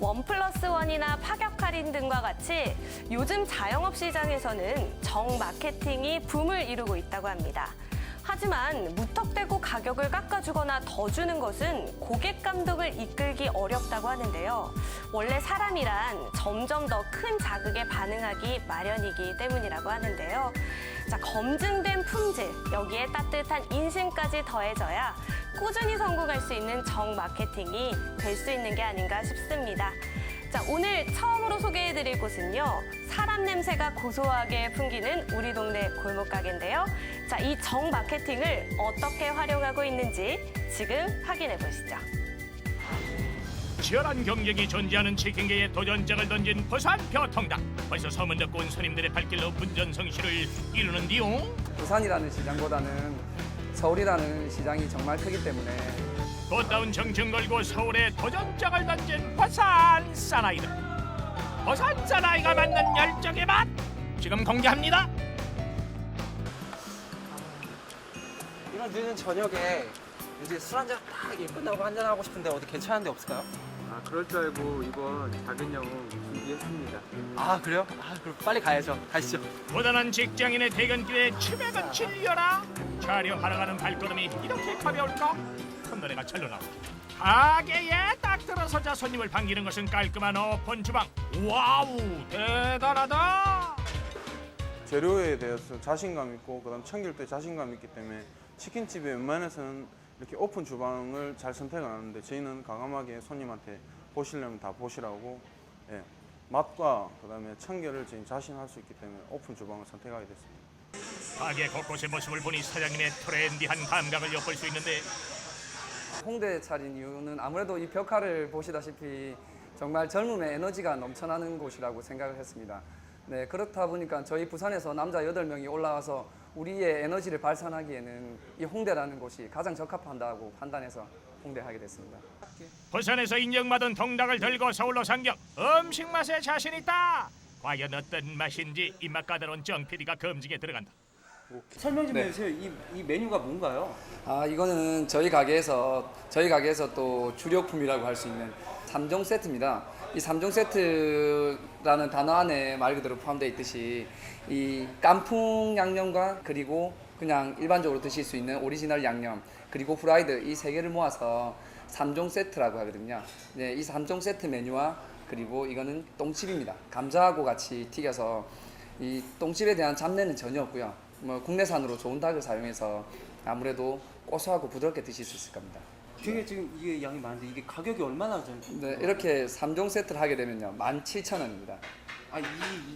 원 플러스 원이나 파격 할인 등과 같이 요즘 자영업 시장에서는 정 마케팅이 붐을 이루고 있다고 합니다. 하지만 무턱대고 가격을 깎아주거나 더 주는 것은 고객 감독을 이끌기 어렵다고 하는데요. 원래 사람이란 점점 더 큰 자극에 반응하기 마련이기 때문이라고 하는데요. 자, 검증된 품질, 여기에 따뜻한 인심까지 더해져야 꾸준히 성공할 수 있는 정 마케팅이 될 수 있는 게 아닌가 싶습니다. 자, 오늘 처음으로 소개해드릴 곳은요. 사람 냄새가 고소하게 풍기는 우리 동네 골목 가게인데요. 자, 이 정 마케팅을 어떻게 활용하고 있는지 지금 확인해 보시죠. 치열한 경쟁이 존재하는 치킨계에 도전장을 던진 부산 교통당 벌써 소문 듣고 온 손님들의 발길로 분전성시를 이루는디요 부산이라는 시장보다는 서울이라는 시장이 정말 크기 때문에 꽃다운 정증 걸고 서울에 도전장을 던진 부산 사나이들 부산 사나이가 만난 열정의 맛 지금 공개합니다 이런 늦은 저녁에 이제 술 한잔 딱 끝나고 한잔 하고 싶은데 어디 괜찮은 데 없을까요? 아 그럴 줄 알고 이번 작은 영웅 준비했습니다. 아 그래요? 아 그럼 빨리 가야죠. 가시죠. 고단한 직장인의 퇴근길에 치맥은 질려라 촬영하러 가는 발걸음이 이렇게 가벼울까 콧노래가 절로 나오고 가게에 딱 들어서자 손님을 반기는 것은 깔끔한 오픈 주방. 와우 대단하다. 재료에 대해서 자신감 있고 그다음 청결도에 자신감 있기 때문에 치킨집에 웬만해서는 이렇게 오픈 주방을 잘 선택을 하는데 저희는 과감하게 손님한테 보시려면 다 보시라고 예, 맛과 그다음에 청결을 저희 자신할 수 있기 때문에 오픈 주방을 선택하게 됐습니다. 가게 곳곳의 모습을 보니 사장님의 트렌디한 감각을 엿볼 수 있는데 홍대 차린 이유는 아무래도 이 벽화를 보시다시피 정말 젊음의 에너지가 넘쳐나는 곳이라고 생각을 했습니다. 네, 그렇다 보니까 저희 부산에서 남자 8명이 올라와서 우리의 에너지를 발산하기에는 이 홍대라는 곳이 가장 적합한다고 판단해서 홍대하게 됐습니다. 부산에서 인정받은 통닭을 들고 서울로 상경 음식 맛에 자신 있다 과연 어떤 맛인지 입맛 까다로운 정 PD가 검증에 들어간다 설명 좀 네. 해주세요. 이, 이 메뉴가 뭔가요? 아, 이거는 저희 가게에서 저희 가게에서 또 주력품이라고 할 수 있는 삼종 세트입니다. 이 삼종 세트라는 단어 안에 말 그대로 포함되어 있듯이 이 깐풍 양념과 그리고 그냥 일반적으로 드실 수 있는 오리지널 양념 그리고 후라이드 이 세 개를 모아서 삼종 세트라고 하거든요. 네, 이 삼종 세트 메뉴와 그리고 이거는 똥칩입니다. 감자하고 같이 튀겨서 이 똥집에 대한 잡내는 전혀 없고요. 뭐 국내산으로 좋은 닭을 사용해서 아무래도 고소하고 부드럽게 드실 수 있을 겁니다. 되게 지금 이게 양이 많은데 이게 가격이 얼마나 좀? 네, 이렇게 3종 세트를 하게 되면요. 17,000원입니다. 아 이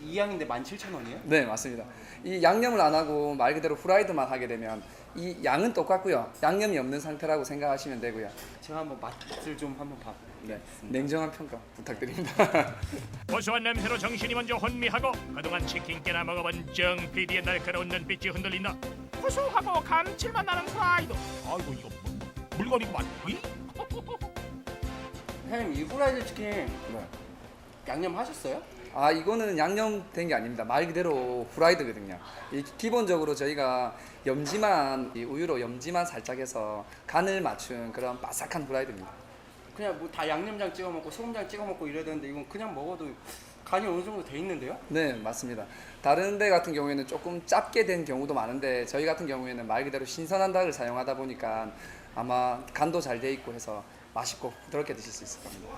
이 양인데 17,000원이에요? 네, 맞습니다. 이 양념을 안 하고 말 그대로 후라이드만 하게 되면 이 양은 똑같고요. 양념이 없는 상태라고 생각하시면 되고요. 제가 한번 맛을 좀 한번 봐. 네, 냉정한 평가 부탁드립니다. 고소한 냄새로 정신이 먼저 혼미하고 그동안 치킨깨나 먹어본 정 PD의 날카로운 눈빛이 흔들린다 고소하고 감칠맛 나는 프라이드 아이고 이거 뭐, 뭐, 물건이구만 으이? 사장님 이 후라이드 치킨 네. 양념 하셨어요? 아 이거는 양념된 게 아닙니다. 말 그대로 후라이드거든요. 이 기본적으로 저희가 염지만 이 우유로 염지만 살짝 해서 간을 맞춘 그런 바삭한 후라이드입니다. 그냥 뭐 다 양념장 찍어 먹고 소금장 찍어 먹고 이래야 되는데 이건 그냥 먹어도 간이 어느 정도 돼 있는데요? 네 맞습니다. 다른 데 같은 경우에는 조금 짭게 된 경우도 많은데 저희 같은 경우에는 말 그대로 신선한 닭을 사용하다 보니까 아마 간도 잘 돼 있고 해서 맛있고 부드럽게 드실 수 있을 겁니다.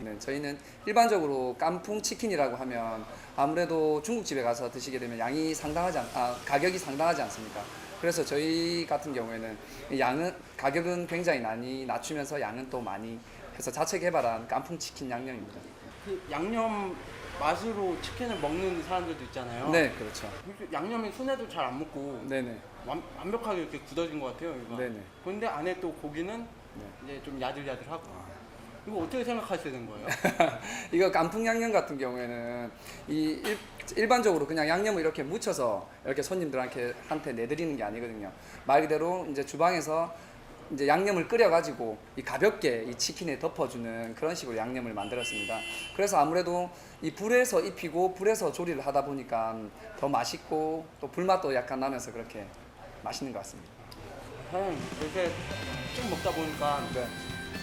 네, 저희는 일반적으로 깐풍 치킨이라고 하면 아무래도 중국집에 가서 드시게 되면 양이 상당하지 않, 아, 가격이 상당하지 않습니까? 그래서 저희 같은 경우에는 이 양은 가격은 굉장히 많이 낮추면서 양은 또 많이 해서 자체 개발한 깐풍 치킨 양념입니다. 그 양념 맛으로 치킨을 먹는 사람들도 있잖아요. 네, 그렇죠. 양념이 손에도 잘 안 묻고 네네. 완, 완벽하게 이렇게 굳어진 것 같아요. 이거. 네네. 그런데 안에 또 고기는 네. 이제 좀 야들야들하고. 이거 어떻게 생각하셔야 되는 거예요? 이거 깐풍 양념 같은 경우에는 이 일, 일반적으로 그냥 양념을 이렇게 묻혀서 이렇게 손님들한테 한테 내드리는 게 아니거든요. 말 그대로 이제 주방에서 이제 양념을 끓여가지고 이 가볍게 이 치킨에 덮어주는 그런 식으로 양념을 만들었습니다. 그래서 아무래도 이 불에서 입히고 불에서 조리를 하다 보니까 더 맛있고 또 불맛도 약간 나면서 그렇게 맛있는 것 같습니다. 사장님 이렇게 쭉 먹다 보니까 네.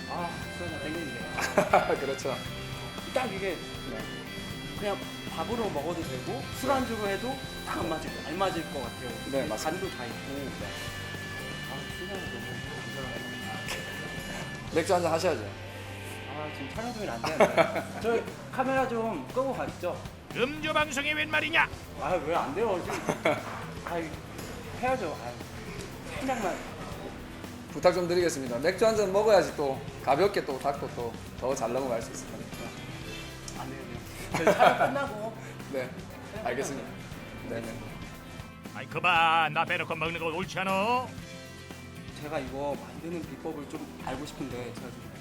아, 소나 땡기네요. 그렇죠. 딱 이게 그냥 밥으로 먹어도 되고 술안주로 해도 딱안 맞을 안 맞을 것 같아요. 네, 맞습니다. 간도 다 있고. 아 세상에 너무. 맥주 한잔 하셔야죠. 아 지금 촬영 중이라 안 되는데. 저 카메라 좀 끄고 가시죠. 음주 방송이 웬 말이냐? 아 왜 안 돼요 지금. 아 해야죠. 아, 살짝만. 부탁 좀 드리겠습니다. 맥주 한 잔 먹어야지 또 가볍게 또 닭도 또 더 잘 넘어갈 수 있을 거니까. 안 돼요. 저희 촬영 끝나고. 네, 알겠습니다. 네네. 아이 그봐 나 빼놓고 먹는 거 옳지 않아? 제가 이거 만드는 비법을 좀 알고 싶은데 제가 좀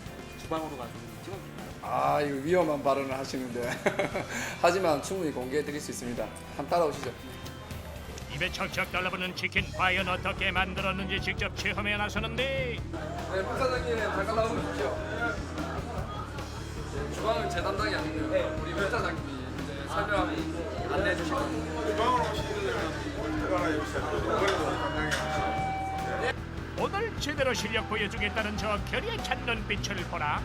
주방으로 가서 좀 찍어줄까요? 아, 이거 위험한 발언을 하시는데. 하지만 충분히 공개해 드릴 수 있습니다. 한번 따라오시죠. 입에 척척 달라붙는 치킨 과연 어떻게 만들었는지 직접 체험해 나서는데 네, 부사장님 잠깐 나오십시오. 주방은 제 담당이 아니고요. 우리 부사장님이 이제 설명 안내해 주실 겁니다. 제대로 실력 보여주겠다는 저 결의에 찬 눈빛을 보라.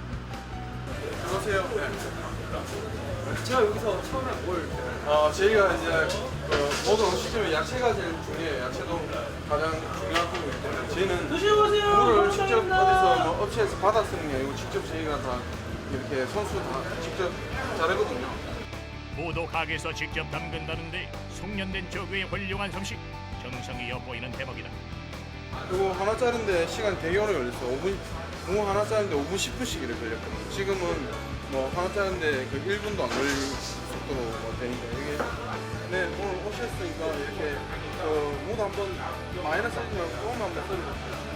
제가 여기서 처음에 뭘 어, 저희가 이제 그 모든 음식점에 야채가 제일 중요해요. 야채도 가장 중요한 부분이기 때문에 저희는 물을 직접 어디서 뭐 업체에서 받아 쓰는 게 아니고 직접 저희가 다 이렇게 손수 다 직접 자르거든요. 모두 가게에서 직접 담근다는데 숙련된 조교의 훌륭한 솜씨. 정성이 엿보이는 대목이다 그리고 하나 자른데 시간이 되게 오래 걸렸어요. 5분, 무 하나 자른데 5분 10분씩 이렇게 걸렸거든요. 지금은 뭐 하나 자른데 그 1분도 안 걸릴 속도로 뭐 되니까 이게 네 오늘 오셨으니까 이렇게 그 무도 한번 마이너스 상태면 조금 한번 썰어주세요.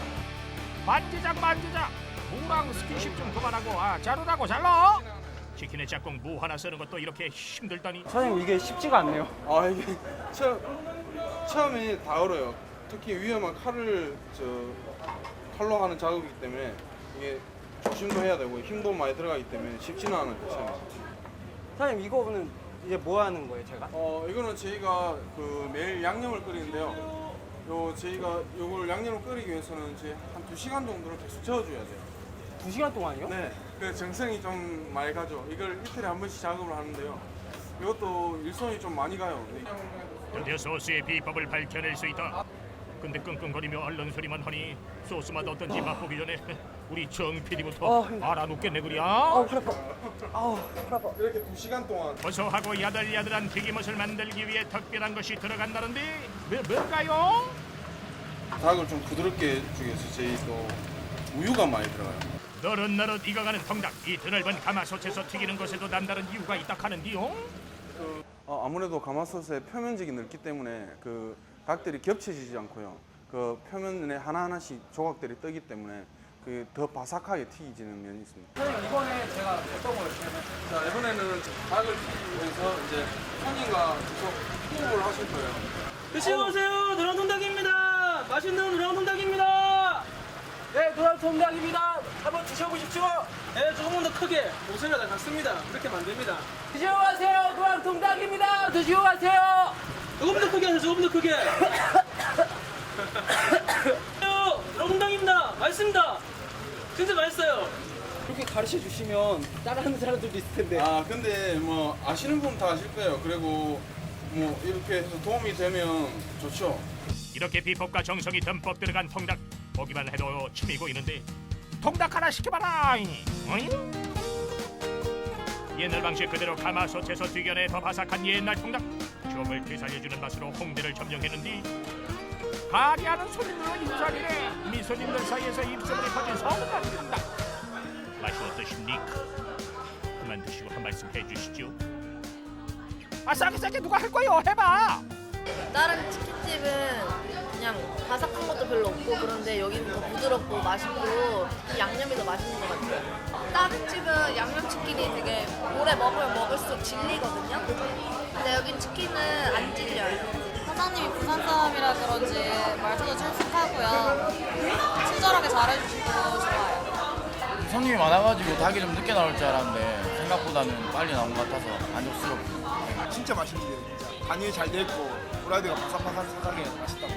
만지작 만지작 무랑 스킨십 좀 그만하고 아 자르라고 잘라 치킨의 짝꿍 무 하나 쓰는 것도 이렇게 힘들다니 사장님 이게 쉽지가 않네요. 아 이게 처음 처음에 다 얼어요. 특히 위험한 칼을 저 칼로 하는 작업이기 때문에 이게 조심도 해야 되고 힘도 많이 들어가기 때문에 쉽지는 않아요. 처음에. 사장님 이거는 이제 뭐 하는 거예요 제가? 어 이거는 저희가 그 매일 양념을 끓이는데요. 요 저희가 요걸 양념을 끓이기 위해서는 이제 한두 시간 정도를 계속 저어줘야 돼요. 두 시간 동안이요? 네. 그 정성이 좀 많이 가죠. 이걸 이틀에 한 번씩 작업을 하는데요. 이것도 일손이 좀 많이 가요. 드디어 소스의 비법을 밝혀낼 수 있다 근데 끙끙거리며 얼른 소리만 하니 소스 맛 어떤지 맛보기 전에 우리 정 PD부터 어, 힘들어. 알아놓겠네 그랴 아우 팔 아파. 아우 팔 아파. 이렇게 두 시간 동안 고소하고 야들야들한 튀김옷을 만들기 위해 특별한 것이 들어간다는데 뭐, 뭔가요? 닭을 좀 부드럽게 해주기 위해서 저희 또 우유가 많이 들어가요. 너릇너릇 익어가는 통닭 이 드넓은 가마솥에서 튀기는 것에도 남다른 이유가 있다 하는디요 어, 아무래도 가마솥의 표면적이 넓기 때문에 그 닭들이 겹쳐지지 않고요. 그 표면에 하나하나씩 조각들이 뜨기 때문에 그 더 바삭하게 튀기지는 면이 있습니다. 사장님 이번에 제가 어떤 걸 해야 자 이번에는 닭을 튀기기 위해서 이제 손님과 계속 호흡을 하실 거예요. 드시오세요. 노랑통닭입니다. 맛있는 노랑통닭입니다. 네 노랑통닭입니다. 한번 드셔보십시오. 네 조금만 더 크게 목소리가 다 작습니다. 그렇게 만듭니다. 드시오가세요. 노랑통닭입니다. 드시오가세요 조금 더 크게 하세요 조금 더 크게. 노랑통닭입니다. 맛있습니다. 진짜 맛있어요. 이렇게 가르쳐 주시면 따라하는 사람들도 있을 텐데. 아 근데 뭐 아시는 분 다 아실 거예요. 그리고 뭐 이렇게 해서 도움이 되면 좋죠. 이렇게 비법과 정성이 듬뿍 들어간 통닭. 보기만 해도 침이 고이는데 통닭 하나 시켜봐라 어잉? 옛날 방식 그대로 가마솥에서 튀겨내 더 바삭한 옛날 통닭. 추억을 되살려주는 맛으로 홍대를 점령했는데 가게 하는 손님들로 인사리네. 미소님들 사이에서 입소문이 퍼진 서운한 통닭. 맛이 어떠십니까? 그만 드시고 한 말씀 해주시죠. 아 싸게 싸게 누가 할 거요? 해봐. 다른 치킨집은 그냥 바삭한 것도 별로 없고 그런데 여기는 더 부드럽고 맛있고 이 양념이 더 맛있는 것 같아요. 다른 집은 양념치킨이 되게 오래 먹으면 먹을수록 질리거든요. 근데 여긴 치킨은 안 질려요. 사장님이 부산 사람이라 그런지 말투도 친숙하고요. 친절하게 잘해주시고 좋아요. 손님이 많아가지고 닭이 좀 늦게 나올 줄 알았는데 생각보다는 빨리 나온 것 같아서 만족스럽고 진짜 맛있는데요 진짜 간이 잘 돼 있고 후라이드가 바삭바삭하게 맛있다고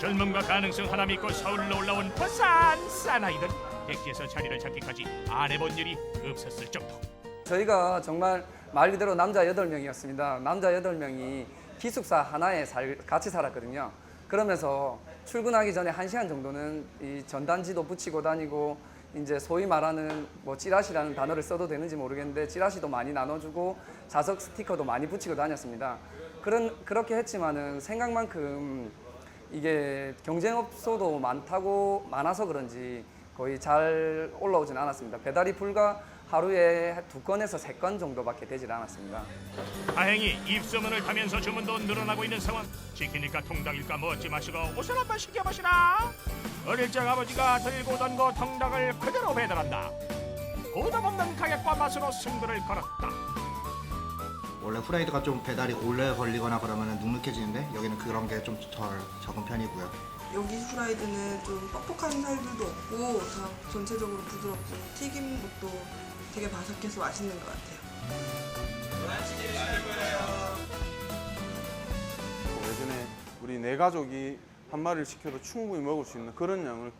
젊음과 가능성 하나 믿고 서울로 올라온 부산 사나이들 백지에서 자리를 잡기까지 안 해본 일이 없었을 정도 저희가 정말 말 그대로 남자 8명이었습니다. 남자 8명이 기숙사 하나에 살, 같이 살았거든요. 그러면서 출근하기 전에 1시간 정도는 이 전단지도 붙이고 다니고 이제 소위 말하는 뭐 찌라시라는 단어를 써도 되는지 모르겠는데 찌라시도 많이 나눠주고 자석 스티커도 많이 붙이고 다녔습니다. 그런 그렇게 했지만은 생각만큼 이게 경쟁업소도 많다고 많아서 그런지 거의 잘 올라오진 않았습니다. 배달이 불과 하루에 두 건에서 세 건 정도밖에 되질 않았습니다. 다행히 입소문을 타면서 주문도 늘어나고 있는 상황 치킨일까 통닭일까 묻지 마시고 옷을 한번 시켜 보시라 어릴 적 아버지가 들고 오던 그 통닭을 그대로 배달한다 부담 없는 가격과 맛으로 승부를 걸었다 원래 후라이드가 좀 배달이 오래 걸리거나 그러면 눅눅해지는데 여기는 그런 게 좀 덜 적은 편이고요. 여기 후라이드는 좀 뻑뻑한 살들도 없고 다 전체적으로 부드럽고 튀긴 것도 되게 바삭해서 맛있는 것 같아요. 뭐 예전에 우리 네 가족이 한 마리를 시켜도 충분히 먹을 수 있는 그런 양을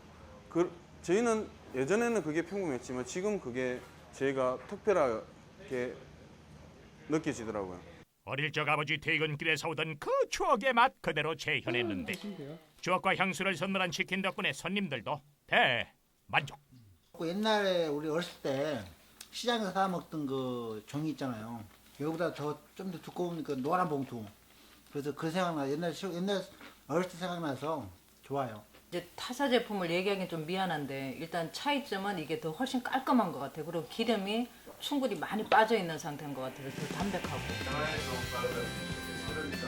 그, 저희는 예전에는 그게 평범했지만 지금 그게 저희가 특별하게 느껴지더라고요. 어릴 적 아버지 퇴근길에 사오던 그 추억의 맛 그대로 재현했는데 추억과 향수를 선물한 치킨 덕분에 손님들도 대만족 그 옛날에 우리 어렸을 때 시장에서 사 먹던 그 종이 있잖아요. 여기보다 더 좀 더 두꺼운 그 노란 봉투. 그래서 그 생각나 옛날 시- 옛날 어렸을 때 생각나서 좋아요. 이제 타사 제품을 얘기하기는 좀 미안한데 일단 차이점은 이게 더 훨씬 깔끔한 것 같아요. 그리고 기름이 충분히 많이 빠져 있는 상태인 것 같아서 더 담백하고.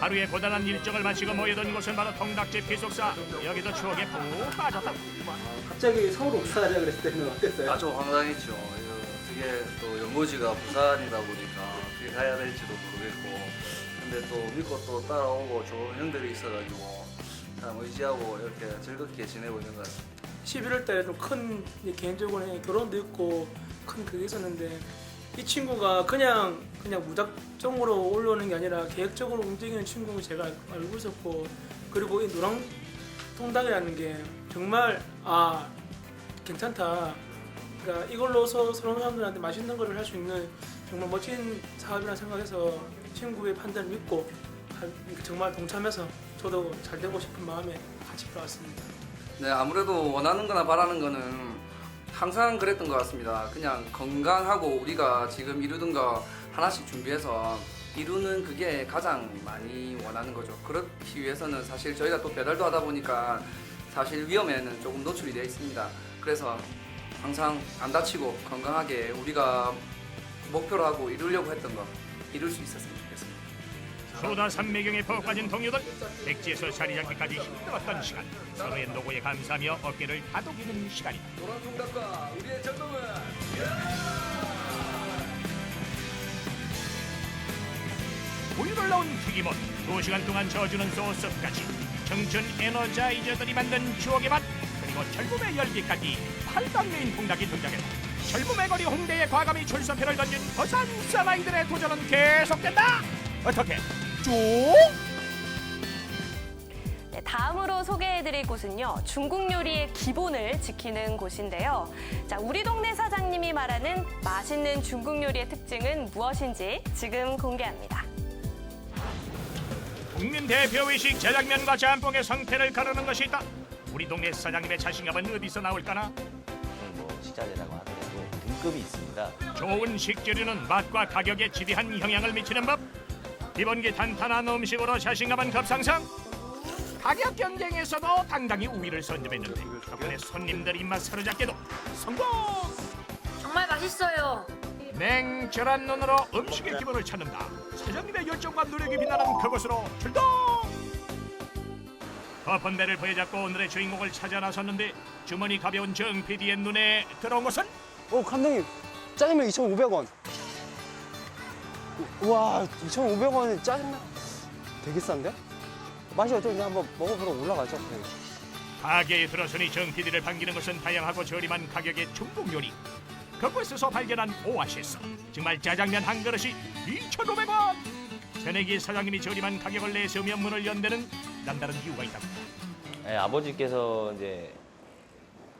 하루의 고단한 일정을 마치고 모여든 곳은 바로 통닭집 기숙사 여기도 추억에 푹 빠졌다 갑자기 서울 옥사하자 그랬을 때는 어땠어요? 아주 황당했죠. 어떻게 또 연고지가 부산이다 보니까 어떻게 가야 될지도 모르겠고 근데 또 믿고 또 따라오고 좋은 형들이 있어가지고 참 의지하고 이렇게 즐겁게 지내고 있는 것 같습니다. 11월 달에 좀 큰 개인적으로 결혼도 있고 큰 그게 있었는데 이 친구가 그냥 그냥 무작정으로 올라오는 게 아니라 계획적으로 움직이는 친구를 제가 알고 있었고 그리고 이 노랑 통닭이라는 게 정말 아 괜찮다. 그러니까 이걸로 서, 서로 사람들한테 맛있는 거를 할 수 있는 정말 멋진 사업이라 생각해서 친구의 판단을 믿고 하- 정말 동참해서 저도 잘 되고 싶은 마음에 같이 들어왔습니다. 네, 아무래도 원하는 거나 바라는 거는 항상 그랬던 것 같습니다. 그냥 건강하고 우리가 지금 이루던 거 하나씩 준비해서 이루는 그게 가장 많이 원하는 거죠. 그렇기 위해서는 사실 저희가 또 배달도 하다 보니까 사실 위험에는 조금 노출이 되어 있습니다. 그래서 항상 안 다치고 건강하게 우리가 목표로 하고 이루려고 했던 거 이룰 수 있었으면 좋겠습니다. 소다 산매경에 푹 빠진 동료들 백지에서 자리 잡기까지 힘들었던 시간. 서로의 노고에 감사하며 어깨를 다독이는 시간이다. 노란 통닭과 우리의 전동은. 넣은 튀김옷 2시간 동안 저어주는 소스까지. 청춘 에너자이저들이 만든 추억의 맛 그리고 젊음의 열기까지 팔방메인 통닭이 등장했다. 젊음의 거리 홍대에 과감히 출사표를 던진 부산 사나이들의 도전은 계속된다! 어떻게 쭉? 네, 다음으로 소개해드릴 곳은요 중국 요리의 기본을 지키는 곳인데요. 자, 우리 동네 사장님이 말하는 맛있는 중국 요리의 특징은 무엇인지 지금 공개합니다. 국민 대표 의식 짜장면과 짬뽕의 성패를 가르는 것이 있다 우리 동네 사장님의 자신감은 어디서 나올까나 뭐 식자재라고 하더라도 등급이 있습니다. 좋은 식재료는 맛과 가격에 지대한 영향을 미치는 법. 기본기 탄탄한 음식으로 자신감은 급상승. 가격 경쟁에서도 당당히 우위를 선점했는데 덕분에 손님들 입맛 사로잡게도 성공. 정말 맛있어요. 냉철한 눈으로 음식의 기본을 찾는다. 사장님의 열정과 노력이 빛나는 그곳으로 출동. 거픈 배를 부여잡고 오늘의 주인공을 찾아 나섰는데 주머니 가벼운 정 PD의 눈에 들어온 것은 어 감독님 짜장면 2,500원 우 와 2,500원에 짜장면 되게 싼데? 맛이 어떤지 한번 먹어보러 올라가죠 네. 가게에 들어서니 정 PD를 반기는 것은 다양하고 저렴한 가격의 중국 요리. 그곳에서 발견한 오아시스. 정말 짜장면 한 그릇이 2,500원. 새내기 사장님이 저렴한 가격을 내세우며 문을 연다는 남다른 이유가 있다. 예, 아버지께서 이제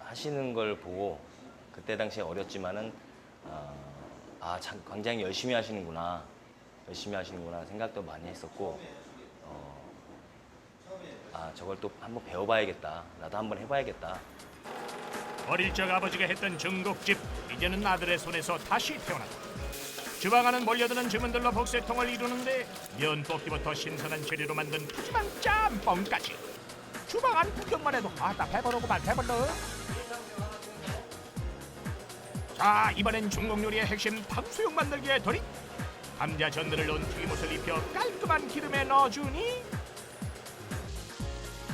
하시는 걸 보고 그때 당시에 어렸지만은 어, 아, 참, 굉장히 열심히 하시는구나. 열심히 하시는구나 생각도 많이 했었고, 어, 아, 저걸 또 한번 배워봐야겠다. 나도 한번 해봐야겠다. 어릴 적 아버지가 했던 중국집 이제는 아들의 손에서 다시 태어났다. 주방 안은 몰려드는 주문들로 복세통을 이루는데 면 뽑기부터 신선한 재료로 만든 푸짐한 짬뽕까지 주방 안 구경만 해도 아따 배부르고만 배불러 자 이번엔 중국 요리의 핵심 탕수육 만들기에 돌입 감자 전들을 넣은 튀김옷을 입혀 깔끔한 기름에 넣어주니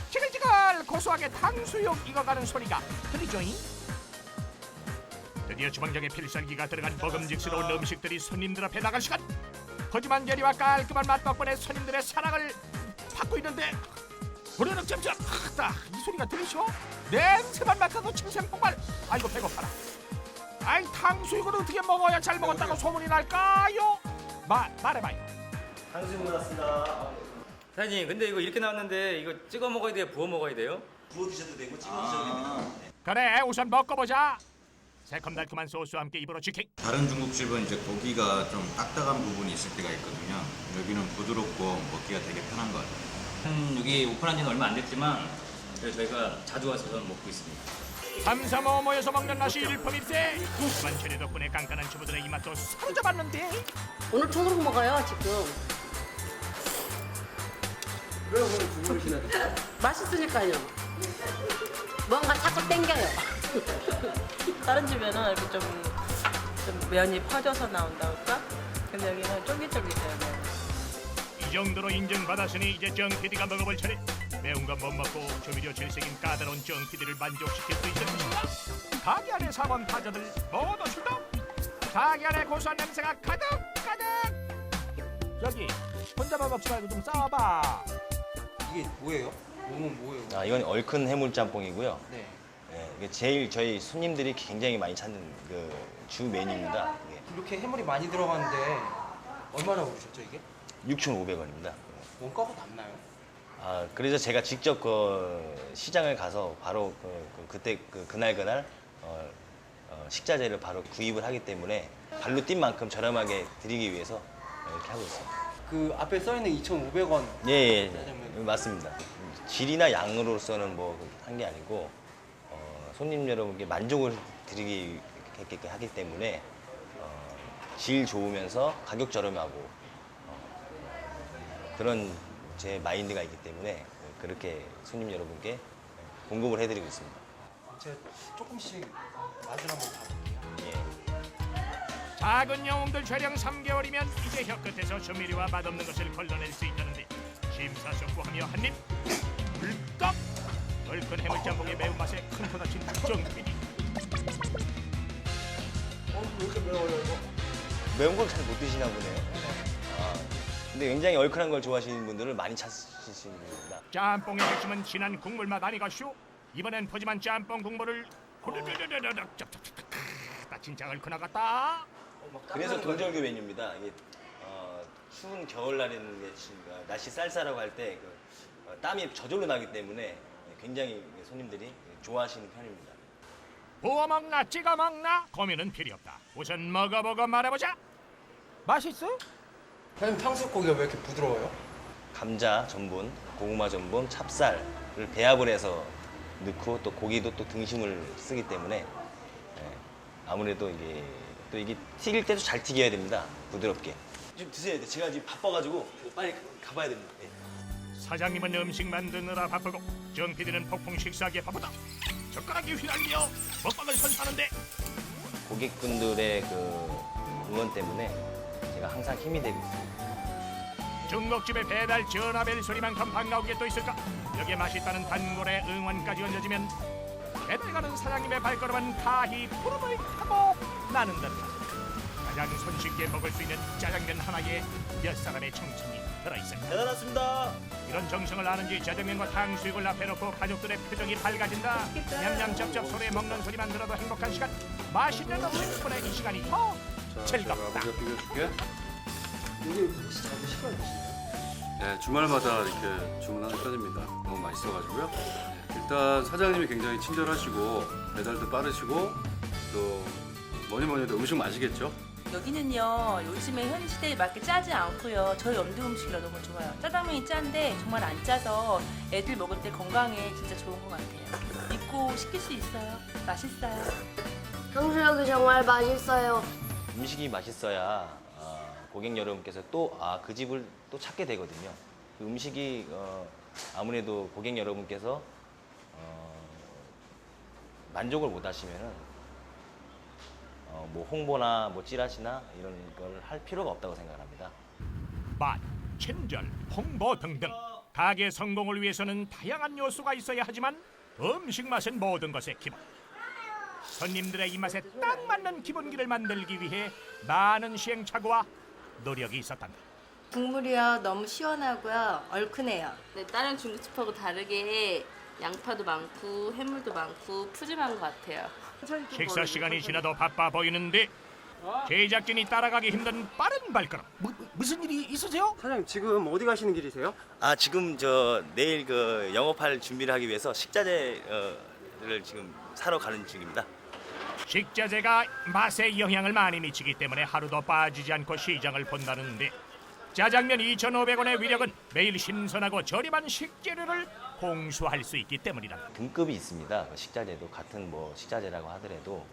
지글지글 고소하게 탕수육 익어가는 소리가 들리죠잉? 드디어 주방장의 필살기가 들어간 먹음직스러운 음식들이 손님들 앞에 나갈 시간 거짓말 재리와 깔끔한 맛 덕분에 손님들의 사랑을 받고 있는데 우리는 점점 아따 이 소리가 들리죠? 냄새만 맡아도 침샘 폭발 아이고 배고파라 아이 탕수육을 어떻게 먹어야 잘 먹었다고 소문이 날까요? 마, 말해봐요 탕수육 나왔습니다. 사장님, 근데 이거 이렇게 나왔는데 이거 찍어 먹어야 돼요? 부어 먹어야 돼요? 부어 드셔도 되고 찍어 드셔도 됩니다. 그래 우선 먹어보자 새콤달콤한 소스와 함께 입으로 지킹 다른 중국집은 이제 고기가 좀 딱딱한 부분이 있을 때가 있거든요. 여기는 부드럽고 먹기가 되게 편한 것 같아요. 음, 여기 오픈한 지는 얼마 안 됐지만 그래서 저희가 자주 와서 먹고 있습니다. 삼삼오오 모여서 먹는 맛이 일품 일세 고소한 재료 덕분에 깐깐한 주부들의 입맛도 사로잡았는데 오늘 통으로 먹어요 지금. 왜 오늘 주문을 기다려? 맛있으니까요. 뭔가 자꾸 땡겨요. 다른 집에는 이렇게 좀, 좀 면이 퍼져서 나온다 할까? 근데 여기는 쫄깃쫄깃해요. 면. 이 정도로 인정받았으니 이제 정 PD가 먹어볼 차례 매운 건못 먹고 조미료 질색인 까다로운 정 PD를 만족시킬 수 것인가 가게 안의 사원 파자들 모두 출동 가게 안에 고소한 냄새가 가득 가득 저기 혼자만 먹지 말고 좀 싸워봐 이게 뭐예요? 몸은 뭐예요? 아, 이건 얼큰 해물 짬뽕이고요. 네. 예, 이게 제일 저희 손님들이 굉장히 많이 찾는 그 주 메뉴입니다. 이렇게 해물이 많이 들어가는데 얼마나 오르셨죠 이게? 6,500원입니다. 원가가 남나요? 아, 그래서 제가 직접 그 시장을 가서 바로 그, 그, 때 그, 그날 그날 어, 어, 식자재를 바로 구입을 하기 때문에 발로 뛴 만큼 저렴하게 드리기 위해서 이렇게 하고 있습니다. 그 앞에 써 있는 2,500원 예, 예, 예. 맞습니다. 질이나 양으로서는 뭐 한 게 아니고 어, 손님 여러분께 만족을 드리기 하기- 하기 때문에 어, 질 좋으면서 가격 저렴하고 어, 그런 제 마인드가 있기 때문에 그렇게 손님 여러분께 공급을 해드리고 있습니다. 제가 조금씩 맛을 한번 봐볼게요. 작은 영웅들 촬영 3개월이면 이제 혀끝에서 조미료와 맛없는 것을 걸러낼 수 있다는데 심사숙고하며 한입 불떡 얼큰 해물짬뽕의 매운맛에 큰코 다친 정 PD 어, 왜 이렇게 매워요 이거? 매운 걸 잘 못 드시나 보네요. 아, 근데 굉장히 얼큰한 걸 좋아하시는 분들을 많이 찾으시는 분입니다. 짬뽕의 핵심은 진한 국물 맛 아니가쇼 이번엔 푸짐한 짬뽕 국물을 후루루루루룩 짭짭짭짭 나 진짜 얼큰하겠다 그래서 동절규 메뉴입니다. 이게 어, 추운 겨울날에는 이게 지- 어, 날씨 쌀쌀하고 할 때 그, 어, 땀이 저절로 나기 때문에 굉장히 손님들이 좋아하시는 편입니다. 부어 먹나 찍어 먹나 고민은 필요 없다 우선 먹어보고 말해보자 맛있어? 사장님 탕수육 고기가 왜 이렇게 부드러워요? 감자 전분, 고구마 전분, 찹쌀을 배합을 해서 넣고 또 고기도 또 등심을 쓰기 때문에 예, 아무래도 이게 또 이게 튀길 때도 잘 튀겨야 됩니다. 부드럽게. 좀 드세요. 제가 지금 바빠가지고 빨리 가봐야 됩니다. 예. 사장님은 음식 만드느라 바쁘고 정 PD는 폭풍 식사기에 바쁘다 젓가락이 휘날리며 먹방을 선사하는데 고객분들의 그 응원 때문에 제가 항상 힘이 되고 있습니다. 중국집의 배달 전화벨 소리만큼 반가운 게 또 있을까? 여기에 맛있다는 단골의 응원까지 얹어지면 배달 가는 사장님의 발걸음은 가히 푸름을 타고 나는 듯 가장 손쉽게 먹을 수 있는 짜장면 하나에 몇 사람의 청춘이 들어있을 까? 대단하습니다. 이런 정성을 아는지 짜장면과 탕수육을 앞에 놓고 가족들의 표정이 밝아진다 냠냠 쩝쩝 소리에 먹는 소리만 들어도 행복한 시간 맛있는 음식 덕분에 이 시간이 더 즐겁다 비벼줄게. 이게 혹시 잡으실 거예요? 네, 주말마다 이렇게 주문하는 편입니다. 너무 맛있어가지고요. 네, 일단 사장님이 굉장히 친절하시고 배달도 빠르시고 또 뭐니 뭐니 해도 음식 맛이겠죠? 여기는요 요즘에 현 시대에 맞게 짜지 않고요 저희 염두 음식이라 너무 좋아요 짜장면이 짠데 정말 안 짜서 애들 먹을 때 건강에 진짜 좋은 것 같아요 믿고 시킬 수 있어요 맛있어요 탕수육이 정말 맛있어요. 음식이 맛있어야 어, 고객 여러분께서 또 아 그 집을 또 찾게 되거든요. 그 음식이 어, 아무래도 고객 여러분께서 어, 만족을 못 하시면은 어, 뭐 홍보나 뭐 찌라시나 이런 걸 할 필요가 없다고 생각합니다. 맛, 친절, 홍보 등등 가게 성공을 위해서는 다양한 요소가 있어야 하지만 음식 맛은 모든 것의 기본. 손님들의 입맛에 딱 맞는 기본기를 만들기 위해 많은 시행착오와 노력이 있었단다. 국물이요 너무 시원하고요 얼큰해요. 네, 다른 중국집하고 다르게 양파도 많고 해물도 많고 푸짐한 것 같아요 식사 시간이 지나도 바빠 보이는데 제작진이 따라가기 힘든 빠른 발걸음. 무슨 일이 있으세요? 사장님 지금 어디 가시는 길이세요? 아 지금 저 내일 그 영업할 준비를 하기 위해서 식자재를 지금 사러 가는 중입니다. 식자재가 맛에 영향을 많이 미치기 때문에 하루도 빠지지 않고 시장을 본다는데 짜장면 2,500원의 위력은 매일 신선하고 저렴한 식재료를 공수할 수 있기 때문이다. 등급이 있습니다. 그 식자재도 같은 뭐 식자재라고 하더라도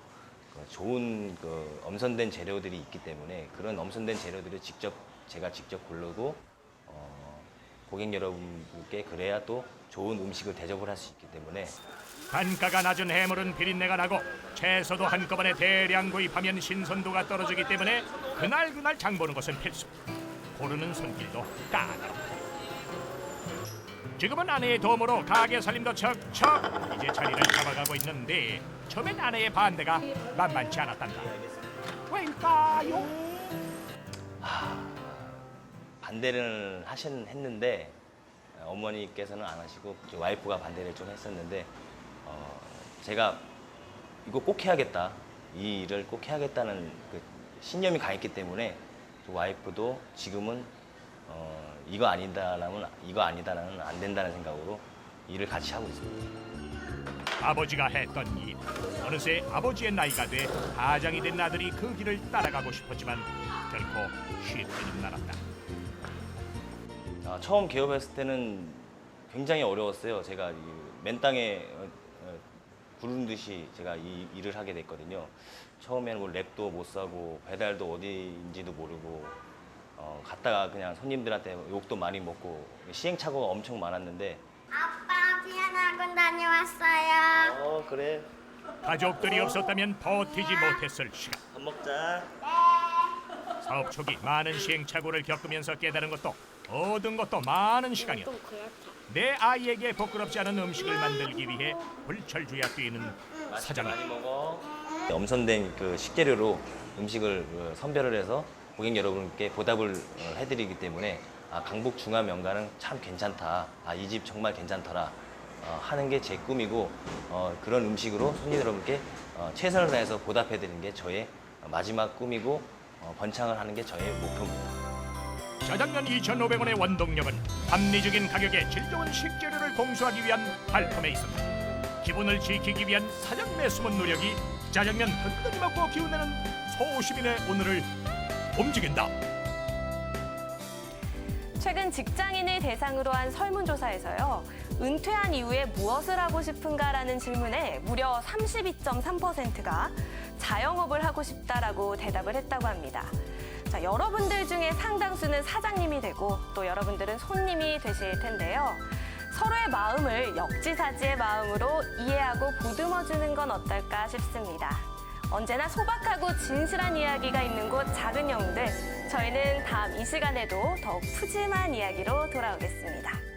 그 좋은 그 엄선된 재료들이 있기 때문에 그런 엄선된 재료들을 직접 제가 직접 고르고 어, 고객 여러분께 그래야 또 좋은 음식을 대접을 할 수 있기 때문에 단가가 낮은 해물은 비린내가 나고 채소도 한꺼번에 대량 구입하면 신선도가 떨어지기 때문에 그날 그날 장 보는 것은 필수. 고르는 손길도 까다롭다. 지금은 아내의 도움으로 가게 살림도 척척 이제 자리를 잡아가고 있는데 처음엔 아내의 반대가 만만치 않았단다. 왜일까요? 반대를 하신 했는데 어, 어머니께서는 안 하시고 와이프가 반대를 좀 했었는데 어, 제가 이거 꼭 해야겠다 이 일을 꼭 해야겠다는 그 신념이 강했기 때문에 또 와이프도 지금은 어, 이거 아니다라면 이거 아니다라는 안 된다는 생각으로 일을 같이 하고 있습니다. 아버지가 했던 일. 어느새 아버지의 나이가 돼 가장이 된 아들이 그 길을 따라가고 싶었지만 결코 쉽지는 않았다. 아, 처음 개업했을 때는 굉장히 어려웠어요. 제가 맨 땅에 어, 어, 구르는 듯이 제가 이 일을 하게 됐거든요. 처음에는 뭐 랩도 못 사고 배달도 어디인지도 모르고 어, 갔다가 그냥 손님들한테 욕도 많이 먹고 시행착오가 엄청 많았는데 아빠 피아노학원 다녀왔어요. 어 그래 가족들이 없었다면 버티지 못했을 시간. 밥 먹자. 사업 초기 많은 시행착오를 겪으면서 깨달은 것도 얻은 것도 많은 시간이었다. 내 아이에게 부끄럽지 않은 음식을 만들기 위해 불철주야 뛰는 사장님. 엄선된 그 식재료로 음식을 그 선별을 해서 고객 여러분께 보답을 어, 해드리기 때문에 아, 강북 중화 명가는 참 괜찮다. 아, 이 집 정말 괜찮더라. 어, 하는 게 제 꿈이고 어, 그런 음식으로 손님 여러분께 어, 최선을 다해서 보답해드리는 게 저의 마지막 꿈이고 어, 번창을 하는 게 저의 목표입니다. 짜장면 2,500원의 원동력은 합리적인 가격에 질 좋은 식재료를 공수하기 위한 발품에 있었다. 기본을 지키기 위한 사장님의 숨은 노력이 짜장면 든든히 먹고 기운내는 소시민의 오늘을 움직인다. 최근 직장인을 대상으로 한 설문조사에서요. 은퇴한 이후에 무엇을 하고 싶은가라는 질문에 무려 32.3%가 자영업을 하고 싶다라고 대답을 했다고 합니다. 자, 여러분들 중에 상당수는 사장님이 되고 또 여러분들은 손님이 되실 텐데요. 서로의 마음을 역지사지의 마음으로 이해하고 보듬어주는 건 어떨까 싶습니다. 언제나 소박하고 진실한 이야기가 있는 곳 작은 영웅들. 저희는 다음 이 시간에도 더욱 푸짐한 이야기로 돌아오겠습니다.